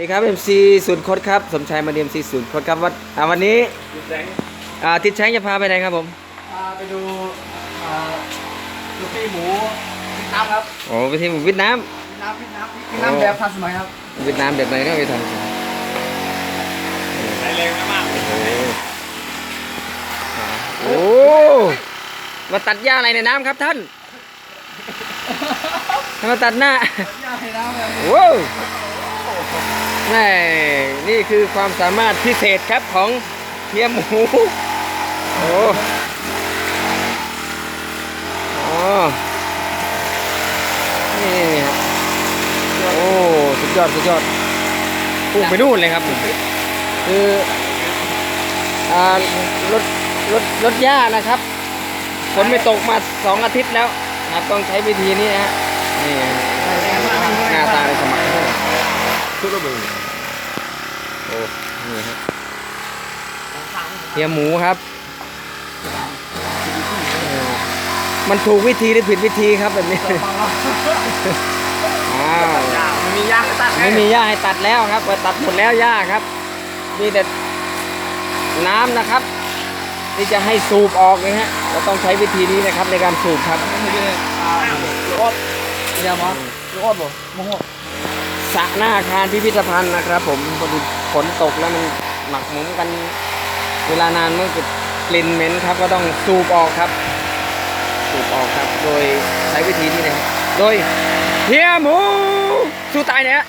สวัสดีครับ MC ศูนย์โคดครับสมชายมาเดียมซีศูนย์โคดครับวัดอ่าวันนี้ดูแสงอ่าทิศแช้งจะพาไปไหนครับผมพาไปดูอ่าลูกพี่หมูวิทน้ำครับโอ้ไปที่เวียดนามวิทน้ำวิทน้ำวิทน้ำแบบทันสมัยครับเวียดนามแบบไหนก็ไปทำ ใช้แรงมากโอ้ มาตัดหญ้าอะไรในน้ำครับท่าน มาตัดหน้ายากให้น้ำแบบโว้วแม่นี่คือความสามารถพิเศษครับของเฮียหมูโอ้โอ้นี่นี่ครับโอ้สุดยอดสุดยอดพุ่งไปนู่นเลยครับ คืออ่ารถรถรถหญ้านะครับฝนไม่ตกมาสองอาทิตย์แล้วนะ ครับต้องใช้วิธีนี้นะฮะนี่ฮะหน้าตาในสมัยชุดระเบิดโอ้นี่ฮะเฮียหมูครับ มันถูกวิธีหรือผิดวิธีครับแบบนี้อ้าวยากมันมียากตัดไม่มีหญ้าให้ตัดแล้วครับไปตัดหมดแล้วหญ้าครับมีแต่น้ำนะครับ ที่จะให้สูบออกนะฮะเราต้องใช้วิธีนี้นะครับในการสูบครับไม่ได้อ่าลูกอดเดี๋ยวมั้งลูกอดบ่มะม่วงสระหน้าอาคารพิพิธภัณฑ์นะครับ ผมพอดีฝนตกแล้วมันหมักหมมกัน เวลานานมันก็กลิ่นเหม็นครับ ก็ต้องสูบออกครับ สูบออกครับ โดยใช้วิธีนี้นะครับโดยเฮียหมูสู้ตายเนี่ย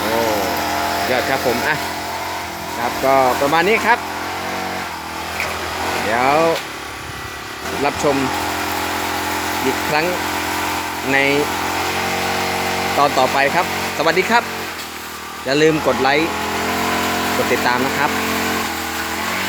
โอ้ ยอดครับผมอะครับก็ประมาณนี้ครับ เดี๋ยวรับชมอีกครั้งในตอนต่อไปครับ สวัสดีครับ อย่าลืมกดไลค์ กดติดตามนะครับ